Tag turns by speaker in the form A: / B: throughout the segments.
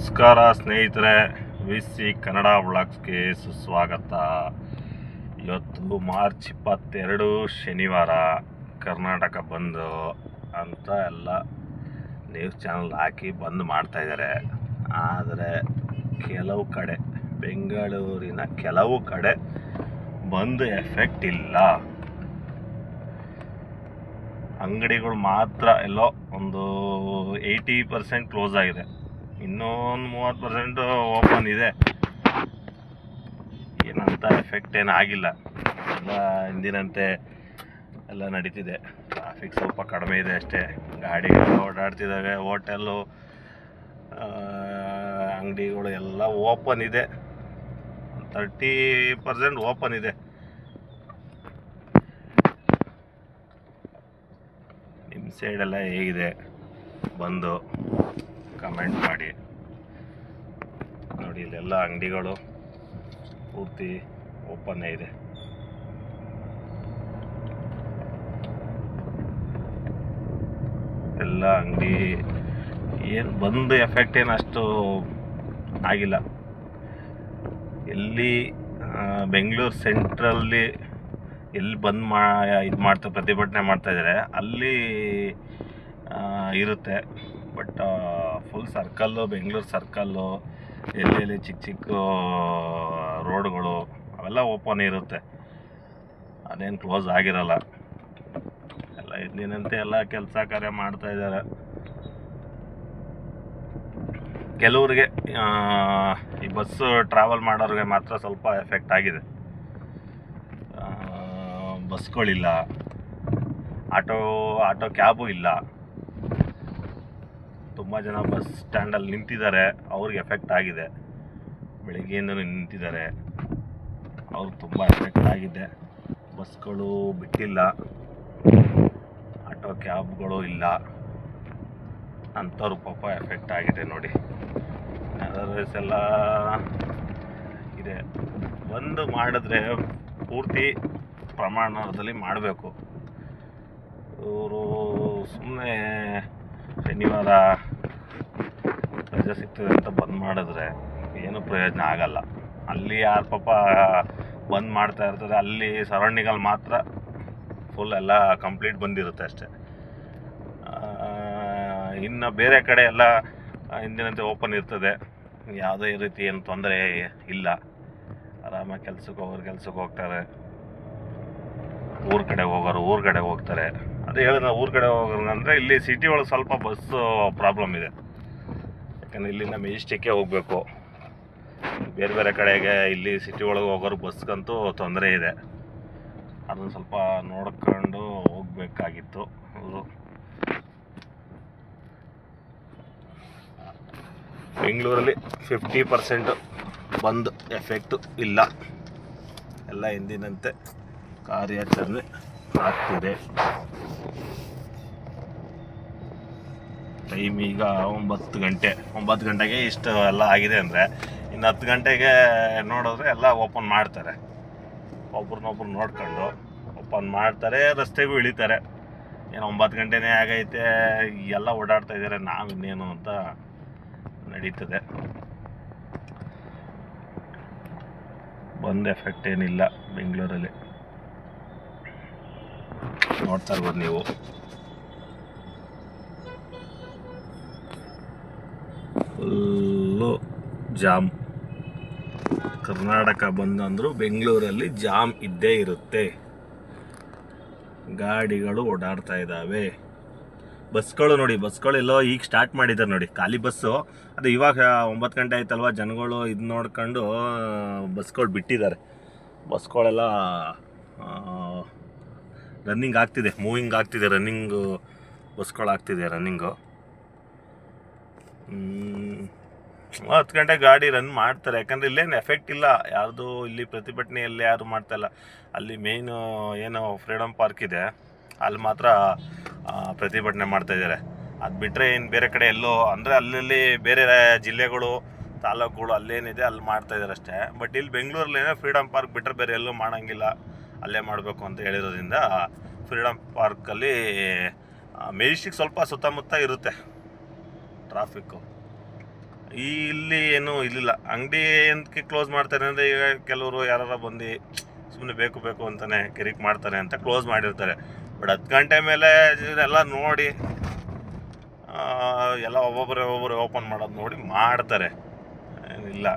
A: ನಮಸ್ಕಾರ ಸ್ನೇಹಿತರೆ V C Kannada ಬ್ಲಾಗ್ಸ್ಗೆ ಸುಸ್ವಾಗತ. ಇವತ್ತು ಮಾರ್ಚ್ ಇಪ್ಪತ್ತೆರಡು ಶನಿವಾರ, ಕರ್ನಾಟಕ ಬಂದು ಅಂತ ಎಲ್ಲ ನ್ಯೂಸ್ ಚಾನಲ್ ಹಾಕಿ ಬಂದ್ ಮಾಡ್ತಾ ಇದ್ದಾರೆ ಆದರೆ ಕೆಲವು ಕಡೆ, ಬೆಂಗಳೂರಿನ ಕೆಲವು ಕಡೆ ಬಂದ್ ಎಫೆಕ್ಟ್ ಇಲ್ಲ. ಅಂಗಡಿಗಳು ಮಾತ್ರ ಎಲ್ಲೋ ಒಂದು ಏಯ್ಟಿ ಪರ್ಸೆಂಟ್ ಕ್ಲೋಸ್ ಆಗಿದೆ. ಇನ್ನೊಂದು ಮೂವತ್ತು ಪರ್ಸೆಂಟು ಓಪನ್ ಇದೆ. ಏನಂತ ಎಫೆಕ್ಟ್ ಏನು ಆಗಿಲ್ಲ. ಎಲ್ಲ ಹಿಂದಿನಂತೆ ಎಲ್ಲ ನಡೀತಿದೆ. ಟ್ರಾಫಿಕ್ ಸ್ವಲ್ಪ ಕಡಿಮೆ ಇದೆ ಅಷ್ಟೇ. ಗಾಡಿಗಳು ಓಡಾಡ್ತಿದ್ದಾವೆ ಹೋಟೆಲ್ಲು ಅಂಗಡಿಗಳು ಎಲ್ಲ ಓಪನ್ ಇದೆ. ತರ್ಟಿ ಪರ್ಸೆಂಟ್ ಓಪನ್ ಇದೆ. ನಿಮ್ಮ ಸೈಡೆಲ್ಲ ಹೇಗಿದೆ? ಬಂದು. ಕಮೆಂಟ್ ಮಾಡಿ. ನೋಡಿ, ಇಲ್ಲೆಲ್ಲ ಅಂಗಡಿಗಳು ಪೂರ್ತಿ ಓಪನ್ನೇ ಇದೆ. ಎಲ್ಲ ಅಂಗಡಿ ಏನು ಬಂದು ಎಫೆಕ್ಟ್ ಏನು ಅಷ್ಟು ಆಗಿಲ್ಲ. ಎಲ್ಲಿ ಬೆಂಗಳೂರು ಸೆಂಟ್ರಲ್ಲಿ ಎಲ್ಲಿ ಬಂದ್ ಮಾ, ಇದು ಮಾಡ್ತಾ, ಪ್ರತಿಭಟನೆ ಮಾಡ್ತಾಯಿದ್ದಾರೆ ಅಲ್ಲಿ ಇರುತ್ತೆ. But full circle Bengaluru circle ಎಲ್ಲಿ ಚಿಕ್ಕ ಚಿಕ್ಕ ರೋಡ್ಗಳು, ಅವೆಲ್ಲ ಓಪನ್ ಇರುತ್ತೆ. ಅದೇನು ಕ್ಲೋಸ್ ಆಗಿರಲ್ಲ. ಎಲ್ಲ ಇದ್ದೀನಂತೆ ಎಲ್ಲ ಕೆಲಸ ಕಾರ್ಯ ಮಾಡ್ತಾ ಇದ್ದಾರೆ. ಕೆಲವ್ರಿಗೆ ಈ ಬಸ್ಸು ಟ್ರಾವೆಲ್ ಮಾಡೋರಿಗೆ ಮಾತ್ರ ಸ್ವಲ್ಪ ಎಫೆಕ್ಟ್ ಆಗಿದೆ. ಬಸ್ಗಳಿಲ್ಲ ಆಟೋ ಆಟೋ ಕ್ಯಾಬು ಇಲ್ಲ. ತುಂಬ ಜನ ಬಸ್ ಸ್ಟ್ಯಾಂಡಲ್ಲಿ ನಿಂತಿದ್ದಾರೆ. ಅವ್ರಿಗೆ ಎಫೆಕ್ಟ್ ಆಗಿದೆ. ಬೆಳಿಗ್ಗೆಯಿಂದಲೂ ನಿಂತಿದ್ದಾರೆ. ಅವ್ರಿಗೆ ತುಂಬ ಎಫೆಕ್ಟ್ ಆಗಿದೆ. ಬಸ್ಗಳು ಬಿಟ್ಟಿಲ್ಲ. ಆಟೋ ಕ್ಯಾಬ್ಗಳು ಇಲ್ಲ. ಅಂಥವ್ರು ಪಾಪ ಎಫೆಕ್ಟ್ ಆಗಿದೆ ನೋಡಿ. ಅದರ್ವೈಸ್ ಎಲ್ಲ ಇದೆ. ಬಂದು ಮಾಡಿದ್ರೆ ಪೂರ್ತಿ ಪ್ರಮಾಣದಲ್ಲಿ ಮಾಡಬೇಕು. ಇವರು ಸುಮ್ಮನೆ ಶನಿವಾರ ರಜೆ ಸಿಗ್ತದೆ ಅಂತ ಬಂದ್ ಮಾಡಿದ್ರೆ ಏನು ಪ್ರಯೋಜನ ಆಗಲ್ಲ. ಅಲ್ಲಿ ಯಾರು ಪಾಪ ಬಂದ್ ಮಾಡ್ತಾ ಇರ್ತಾರೆ, ಅಲ್ಲಿ ಸರೌಂಡಿಂಗಲ್ಲಿ ಮಾತ್ರ ಫುಲ್ ಎಲ್ಲ ಕಂಪ್ಲೀಟ್ ಬಂದಿರುತ್ತೆ ಅಷ್ಟೇ. ಇನ್ನು ಬೇರೆ ಕಡೆ ಎಲ್ಲ ಹಿಂದಿನಂತೆ ಓಪನ್ ಇರ್ತದೆ. ಯಾವುದೇ ರೀತಿ ಏನು ತೊಂದರೆ ಇಲ್ಲ. ಆರಾಮಾಗಿ ಕೆಲ್ಸಕ್ಕೆ ಹೋಗೋರು ಕೆಲ್ಸಕ್ಕೆ ಹೋಗ್ತಾರೆ. ಊರ ಕಡೆ ಹೋಗೋರು ಊರ ಕಡೆ ಹೋಗ್ತಾರೆ. ಅದೇ ಹೇಳಿದ್ರೆ ಊರ ಕಡೆ ಹೋಗೋರು ಅಂದರೆ ಇಲ್ಲಿ ಸಿಟಿ ಒಳಗೆ ಸ್ವಲ್ಪ ಬಸ್ಸು ಪ್ರಾಬ್ಲಮ್ ಇದೆ. ಯಾಕಂದರೆ ಇಲ್ಲಿಂದ ಮೇಜಿಸ್ಟಿಕ್ಕೇ ಹೋಗಬೇಕು. ಬೇರೆ ಬೇರೆ ಕಡೆಗೆ ಇಲ್ಲಿ ಸಿಟಿ ಒಳಗೆ ಹೋಗೋರು ಬಸ್ಗಂತೂ ತೊಂದರೆ ಇದೆ. ಅದನ್ನು ಸ್ವಲ್ಪ ನೋಡ್ಕೊಂಡು ಹೋಗ್ಬೇಕಾಗಿತ್ತು. ಬೆಂಗಳೂರಲ್ಲಿ ಫಿಫ್ಟಿ ಪರ್ಸೆಂಟ್ ಬಂದ್ ಎಫೆಕ್ಟು ಇಲ್ಲ. ಎಲ್ಲ ಎಂದಿನಂತೆ ಕಾರ್ಯಾಚರಣೆ ಆಗ್ತಿದೆ. ಟೈಮ್ ಈಗ ಒಂಬತ್ತು ಗಂಟೆ. ಒಂಬತ್ತು ಗಂಟೆಗೆ ಇಷ್ಟು ಎಲ್ಲ ಆಗಿದೆ ಅಂದರೆ ಇನ್ನು ಹತ್ತು ಗಂಟೆಗೆ ನೋಡಿದ್ರೆ ಎಲ್ಲ ಓಪನ್ ಮಾಡ್ತಾರೆ. ಒಬ್ರನ್ನೊಬ್ರು ನೋಡ್ಕೊಂಡು ಓಪನ್ ಮಾಡ್ತಾರೆ, ರಸ್ತೆಗೂ ಇಳಿತಾರೆ. ಏನು ಒಂಬತ್ತು ಗಂಟೆನೇ ಆಗೈತೆ, ಎಲ್ಲ ಓಡಾಡ್ತಾ ಇದ್ದಾರೆ, ನಾವು ಇನ್ನೇನು ಅಂತ ನಡೀತದೆ. ಬಂದ್ ಎಫೆಕ್ಟ್ ಏನಿಲ್ಲ ಬೆಂಗಳೂರಲ್ಲಿ. ನೋಡ್ತಾ ಇರ್ಬೋದು ನೀವು. Full jam. ಕರ್ನಾಟಕ ಬಂದಂದರೂ ಬೆಂಗಳೂರಲ್ಲಿ ಜಾಮ್ ಇದ್ದೇ ಇರುತ್ತೆ. ಗಾಡಿಗಳು ಓಡಾಡ್ತಾ ಇದ್ದಾವೆ ಬಸ್ಗಳು ನೋಡಿ, ಬಸ್ಗಳು ಎಲ್ಲೋ ಈಗ ಸ್ಟಾರ್ಟ್ ಮಾಡಿದ್ದಾರೆ ನೋಡಿ. ಖಾಲಿ ಬಸ್ಸು, ಅದು ಇವಾಗ ಒಂಬತ್ತು ಗಂಟೆ ಆಯ್ತಲ್ವ? ಜನಗಳು ಇದು ನೋಡ್ಕೊಂಡು ಬಸ್ಗಳು ಬಿಟ್ಟಿದ್ದಾರೆ ಬಸ್ಗಳೆಲ್ಲ ರನ್ನಿಂಗ್ ಆಗ್ತಿದೆ ಮೂವಿಂಗ್ ಆಗ್ತಿದೆ ರನ್ನಿಂಗು ಬಸ್ಗಳಾಗ್ತಿದೆ ರನ್ನಿಂಗು ಹತ್ತು ಗಂಟೆ ಗಾಡಿ ರನ್ ಮಾಡ್ತಾರೆ. ಯಾಕಂದ್ರೆ ಇಲ್ಲೇನು ಎಫೆಕ್ಟ್ ಇಲ್ಲ. ಯಾರ್ದು ಇಲ್ಲಿ ಪ್ರತಿಭಟನೆಯಲ್ಲಿ ಯಾರು ಮಾಡ್ತಾಯಿಲ್ಲ ಅಲ್ಲಿ ಮೇಯ್ನು ಏನು ಫ್ರೀಡಮ್ ಪಾರ್ಕ್ ಇದೆ. ಅಲ್ಲಿ ಮಾತ್ರ ಪ್ರತಿಭಟನೆ ಮಾಡ್ತಾ ಇದ್ದಾರೆ. ಅದು ಬಿಟ್ಟರೆ ಏನು ಬೇರೆ ಕಡೆ ಎಲ್ಲೋ, ಅಂದರೆ ಅಲ್ಲಲ್ಲಿ ಬೇರೆ ಜಿಲ್ಲೆಗಳು, ತಾಲೂಕುಗಳು ಅಲ್ಲೇನಿದೆ ಅಲ್ಲಿ ಮಾಡ್ತಾ ಇದ್ದಾರೆ ಅಷ್ಟೇ. ಬಟ್ ಇಲ್ಲಿ ಬೆಂಗಳೂರಲ್ಲೇನೋ ಫ್ರೀಡಮ್ ಪಾರ್ಕ್ ಬಿಟ್ಟರೆ ಬೇರೆ ಎಲ್ಲೂ ಮಾಡೋಂಗಿಲ್ಲ. ಅಲ್ಲೇ ಮಾಡಬೇಕು ಅಂತ ಹೇಳಿರೋದ್ರಿಂದ ಫ್ರೀಡಮ್ ಪಾರ್ಕಲ್ಲಿ ಮೇಜಿಸ್ಟಿಕ್ ಸ್ವಲ್ಪ ಸುತ್ತಮುತ್ತ ಇರುತ್ತೆ. ಟ್ರಾಫಿಕ್ಕು ಈ ಇಲ್ಲಿ ಏನು ಇಲ್ಲಿಲ್ಲ. ಅಂಗಡಿ ಏನಕ್ಕೆ ಕ್ಲೋಸ್ ಮಾಡ್ತಾರೆ ಅಂದರೆ ಈಗ ಕೆಲವರು ಯಾರು ಬಂದು ಸುಮ್ಮನೆ ಬೇಕು ಬೇಕು ಅಂತಾನೆ ಕಿರಿಕ್ ಮಾಡ್ತಾರೆ ಅಂತ ಕ್ಲೋಸ್ ಮಾಡಿರ್ತಾರೆ. ಬಟ್ ಹತ್ತು ಗಂಟೆ ಮೇಲೆ ಎಲ್ಲ ನೋಡಿ ಎಲ್ಲ ಒಬ್ಬೊಬ್ಬರೇ ಒಬ್ಬೊಬ್ಬರೇ ಓಪನ್ ಮಾಡೋದು ನೋಡಿ ಮಾಡ್ತಾರೆ. ಏನಿಲ್ಲ.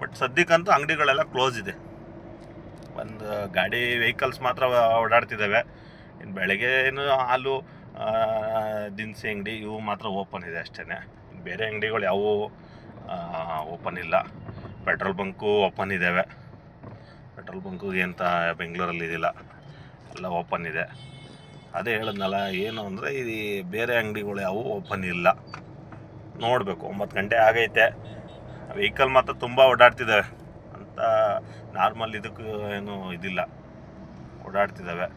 A: ಬಟ್ ಸದ್ಯಕ್ಕಂತೂ ಅಂಗಡಿಗಳೆಲ್ಲ ಕ್ಲೋಸ್ ಇದೆ. ಒಂದು ಗಾಡಿ ವೆಹಿಕಲ್ಸ್ ಮಾತ್ರ ಓಡಾಡ್ತಿದ್ದಾವೆ ಇನ್ನು ಬೆಳಗ್ಗೆ ಏನು ಹಾಲು ದಿನಸಿ ಅಂಗಡಿ ಇವು ಮಾತ್ರ ಓಪನ್ ಇದೆ ಅಷ್ಟೇ ಬೇರೆ ಅಂಗಡಿಗಳು ಯಾವುವು ಓಪನ್ ಇಲ್ಲ. ಪೆಟ್ರೋಲ್ ಬಂಕು ಓಪನ್ ಇದ್ದಾವೆ ಪೆಟ್ರೋಲ್ ಬಂಕು ಅಂತ ಬೆಂಗಳೂರಲ್ಲಿ ಇದಿಲ್ಲ. ಎಲ್ಲ ಓಪನ್ ಇದೆ. ಅದೇ ಹೇಳಿದ್ನಲ್ಲ, ಏನು ಅಂದರೆ ಈ ಬೇರೆ ಅಂಗಡಿಗಳು ಯಾವುವು ಓಪನ್ ಇಲ್ಲ. ನೋಡಬೇಕು, ಒಂಬತ್ತು ಗಂಟೆ ಆಗೈತೆ. ವೆಹಿಕಲ್ ಮಾತ್ರ ತುಂಬ ಓಡಾಡ್ತಿದ್ದಾವೆ ಅಂತ ನಾರ್ಮಲ್ ಇದಕ್ಕೂ ಏನು ಇದಿಲ್ಲ. ಓಡಾಡ್ತಿದ್ದಾವೆ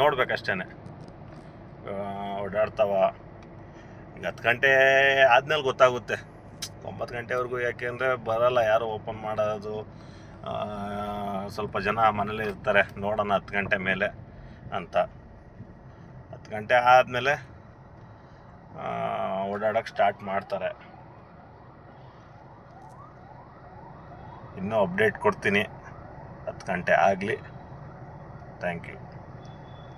A: ನೋಡ್ಬೇಕಷ್ಟೇ ಓಡಾಡ್ತಾವ. ಈಗ ಹತ್ತು ಗಂಟೆ ಆದ್ಮೇಲೆ ಗೊತ್ತಾಗುತ್ತೆ. ಒಂಬತ್ತು ಗಂಟೆವರೆಗೂ ಯಾಕೆಂದರೆ ಬರಲ್ಲ, ಯಾರು ಓಪನ್ ಮಾಡೋದು. ಸ್ವಲ್ಪ ಜನ ಮನೇಲಿ ಇರ್ತಾರೆ, ನೋಡೋಣ ಹತ್ತು ಗಂಟೆ ಮೇಲೆ ಅಂತ. ಹತ್ತು ಗಂಟೆ ಆದಮೇಲೆ ಓಡಾಡೋಕ್ಕೆ ಸ್ಟಾರ್ಟ್ ಮಾಡ್ತಾರೆ. ಇನ್ನೂ ಅಪ್ಡೇಟ್ ಕೊಡ್ತೀನಿ. ಹತ್ತು ಗಂಟೆ ಆಗಲಿ. Thank you